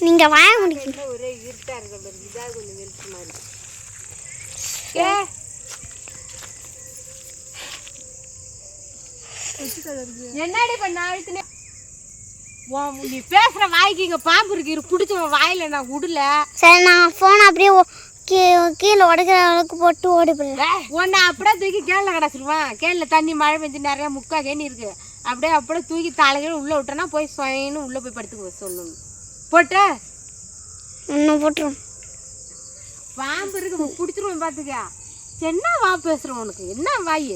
நீங்க வாய முடிக்க ஒரே இருட்டா இருக்க பாரு. இதாக கொஞ்சம் வெளிச்சமா இருக்கு ஏ. என்னடி பண்ண? அழுத்துனே நீ பேசுற வாய்க்கு இங்க பாம்பு இருக்கு. இரு பிடிச்ச வாயில நான் விடல சரி நான் ஃபோன் அப்படியே கீழே உடைக்கிற அளவுக்கு போட்டு ஓடி போயிடுறேன். உன்னை அப்படியே தூக்கி கேனில் கிடச்சிருவான் கேனில் தண்ணி மழை பெஞ்சு நிறைய முக்கா கேணி இருக்கு. அப்படியே அப்படியே தூக்கி தலைகள் உள்ளே விட்டோன்னா போய் சொயின்னு உள்ளே போய் படுத்துக்க சொல்லணும். போட்ட. இன்னும் போட்டுரும். பாம்பு இருக்கு பிடிச்சிருவேன் பார்த்துக்க என்ன வா பேசுகிறோம் உனக்கு? என்ன வாய்?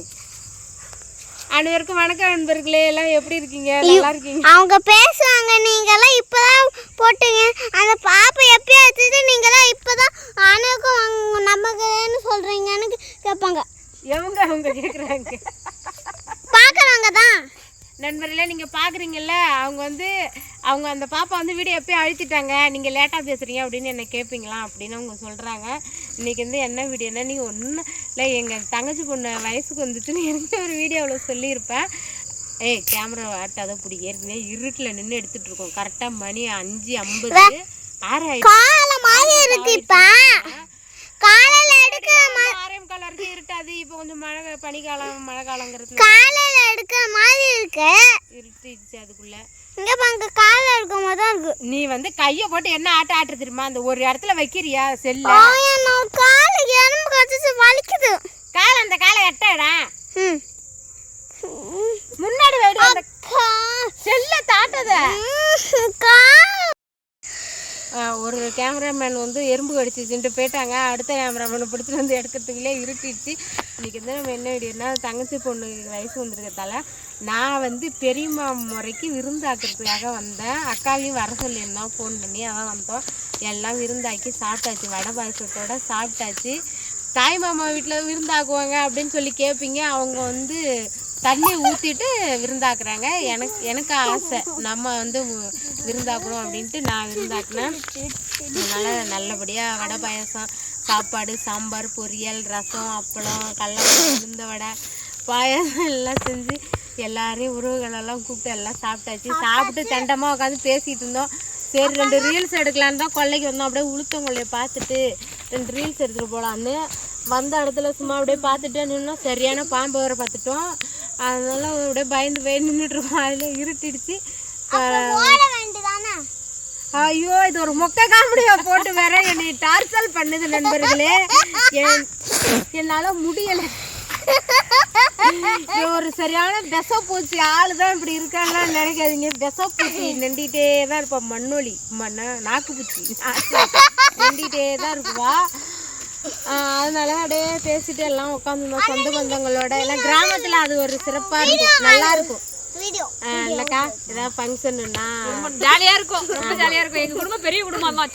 அனைவருக்கும் வணக்கம் நண்பர்களே எல்லாம் எப்படி இருக்கீங்க? நல்லா இருக்கீங்க? அவங்க பேசுவாங்க நீங்கெல்லாம் இப்பதான் போட்டீங்க. அந்த பாப்பா எப்பயும் வச்சுட்டு நீங்கெல்லாம் இப்பதான் அனுக்கும் அவங்க நமக்குன்னு சொல்றீங்கன்னு கேட்பாங்க எவங்க அவங்க கேட்குறாங்க நண்பர்களே நீங்கள் பார்க்குறீங்கல்ல அவங்க வந்து அவங்க அந்த பாப்பா வந்து வீடியோ எப்பயும் அழுத்திட்டாங்க. நீங்கள் லேட்டாக பேசுகிறீங்க அப்படின்னு என்ன கேட்பீங்களா அப்படின்னு அவங்க சொல்கிறாங்க இன்றைக்கி வந்து என்ன வீடியோனா நீங்கள் ஒன்றும் இல்லை எங்கள் தங்கச்சி பொண்ணு வயசுக்கு வந்துச்சுன்னு எனக்கு ஒரு வீடியோவில் சொல்லியிருப்பேன். ஏய் கேமரா ஆட்டாத பிடி. ஏற்கனவே இருட்டில் நின்று எடுத்துகிட்டு இருக்கோம். கரெக்டாக மணி அஞ்சு ஐம்பது ஆறு ஆயிடுச்சு காலையில எடுக்க ஆறே முக்கால் வரைக்கும் இருட்டாது. இப்போ கொஞ்சம் மழை பனிக்காலம் மழை காலங்கிறது காலையில எடுக்க மாதிரி இருக்கு. இருட்டிடுச்சு அதுக்குள்ளே. இங்க பாருங்க காலையில எடுக்கும் போது தான் இருக்கு. நீ வந்து கையை போட்டு என்ன ஆட்ட ஆட்டுற தெரியுமா? அந்த ஒரு இடத்துல வைக்கிறியா? செல்ல. காலு எறும்பு கடிச்சு வலிக்குது காலை அந்த காலை எட்டடா ம். முன்னாடி வைடு அந்த அப்பா. செல்ல தாட்டத ம், கால். ஒரு கேமராமேன் வந்து எறும்பு கடிச்சிச்சுன்ட்டு போயிட்டாங்க. அடுத்த கேமராமேனை பிடிச்சிட்டு வந்து எடுக்கிறதுக்குள்ளே இருட்டிடுச்சு. இன்றைக்கி வந்து நம்ம என்ன வீடியோனா தங்கச்சி பொண்ணு வயசு வந்திருக்கிறதால நான் வந்து பெரியம்மா முறைக்கு விருந்தாக்குறதுக்காக வந்தேன். அக்காலையும் வர சொல்லியிருந்தோம். ஃபோன் பண்ணி அதான் வந்தோம். எல்லாம் விருந்தாக்கி சாப்பிட்டாச்சு. வடை பாயசத்தோட சாப்பிட்டாச்சு. தாய் மாமா வீட்டில் விருந்தாக்குவாங்க அப்படின்னு சொல்லி கேட்பீங்க அவங்க வந்து தண்ணி ஊற்றிட்டு விருந்தாக்குறாங்க. எனக்கு எனக்கு ஆசை. நம்ம வந்து விருந்தாக்கணும் அப்படின்ட்டு நான் விருந்தாக்குனேன். அதனால் நல்லபடியாக வடை பாயசம் சாப்பாடு சாம்பார் பொரியல் ரசம் அப்பளம் கடல விருந்த வடை பாயாசம் எல்லாம் செஞ்சு எல்லாரையும் உறவுகளெல்லாம் கூப்பிட்டு எல்லாம் சாப்பிட்டாச்சு. சாப்பிட்டு தண்டமாக உட்காந்து பேசிகிட்டு இருந்தோம். சரி ரெண்டு ரீல்ஸ் எடுக்கலான்னு தான் கொல்லைக்கு வந்தோம். அப்படியே உளுத்தங்கொல்லையை பார்த்துட்டு ரெண்டு ரீல்ஸ் எடுத்துகிட்டு போகலான்னு வந்த இடத்துல சும்மா அப்படியே பார்த்துட்டு நின்னோம். சரியான பாம்பு வர பார்த்துட்டோம். அதனால அப்படியே பயந்து போய் நின்றுட்டுருக்கோம் அதில் இருட்டிடுச்சு. ஐயோ இது ஒரு மொக்க காமெடியா போட்டு வேற என்னை டார்ச்சல் பண்ணுது நண்பர்களே. என்- என்னால முடியல. ஒரு சரியான பெசப்பூச்சி. ஆளு தான் இப்படி இருக்கான்னா நினைக்காதீங்க. பெசப்பூச்சி நண்டிட்டே தான் இருப்பா. மண்ணொலி. மண்ண நாக்குப்பூச்சி. நண்டிட்டே தான் இருப்பா அதனால அப்படியே பேசிட்டு எல்லாம் உட்காந்துருந்தோம் சொந்த பந்தங்களோட எல்லாம் கிராமத்துல அது ஒரு சிறப்பா இருக்கும். நல்லா இருக்கும். இல்லக்கா ஏதாவது ஃபங்க்ஷன்னா ஜாலியா இருக்கும். ரொம்ப ஜாலியா இருக்கும். எங்க குடும்பம் பெரிய குடும்பம் ஆமா.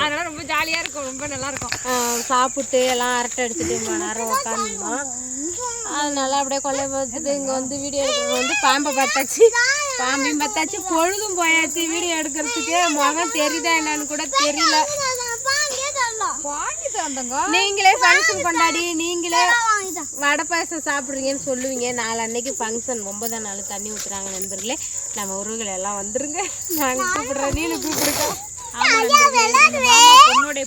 அதனால ரொம்ப ஜாலியா இருக்கும். ரொம்ப நல்லா இருக்கும். சாப்பிட்டு எல்லாம் அரட்டை அடிச்சுட்டு ரொம்ப நேரம் உட்காந்துருந்தோம். அதனால அப்படியே கொல்லை பார்த்துட்டு இங்கே வந்து வீடியோ எடுக்கிறது வந்து பாம்பை பார்த்தாச்சு. பாம்பையும் பார்த்தாச்சு. பொழுதும் போயாச்சு வீடியோ எடுக்கிறதுக்கு. முகம் தெரியுதா என்னன்னு கூட தெரியல. நீங்களே ஃபங்க்ஷன் கொண்டாடி நீங்களே வடை பாயசம் சாப்பிட்றீங்கன்னு சொல்லுவீங்க. நாலு அன்னைக்கு ஃபங்க்ஷன் ஒன்பதாம் நாள் தண்ணி ஊற்றுறாங்க நண்பர்களே. நம்ம உறவுகள் எல்லாம் வந்துருங்க. நாங்கள் கூப்பிடுறோம் நீனு மாமா பொண்ணுடைய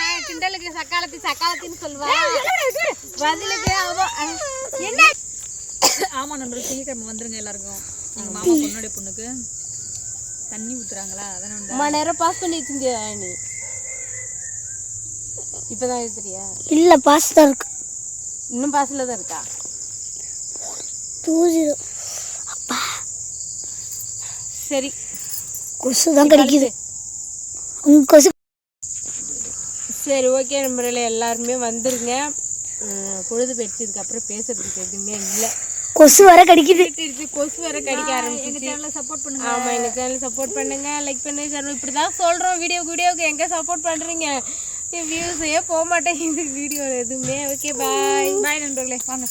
நான் கிண்டலுக்கு சக்காலத்தி சக்காலத்தின்னு சொல்லுவா. பதிலுக்கு அவ என்ன? ஆமா நண்பர்கள் திங்கக்கிழமை வந்துருங்க எல்லாருக்கும். எங்க மாமா பொண்ணுடைய பொண்ணுக்கு. தண்ணி ஊத்துறாங்களா? அதனால அம்மா நேரம் பாஸ் பண்ணி வச்சிருந்தியா நீ? இப்பதான் தெரியா இல்ல பாஸ்தா இருக்கு. இன்னும் பாஸ்ல தான் இருக்கா? தூஜிடு சரி. கொசு தான் கிடைக்குது. உங்க கொசு. சரி ஓகே நம்பரில் எல்லாருமே வந்துருங்க. பொழுது போயிடுச்சதுக்கு அப்புறம் பேசுறதுக்கு எதுவுமே இல்லை. கொசு வர கடிக்குது. கொசு வர கடிக்க எங்க ஆரம்பிச்சிச்சு சேனலை சப்போர்ட் பண்ணுங்க. ஆமா எங்க சேனல் சப்போர்ட் பண்ணுங்க லைக் பண்ணுங்க சேனல் இப்படி தான் சொல்றோம் வீடியோ வீடியோக்கு எங்க சப்போர்ட் பண்றீங்க? வியூஸே போக மாட்டேங்குது வீடியோ எதுவுமே. ஓகே பாய் பாய் நண்பர்களே. வாங்க.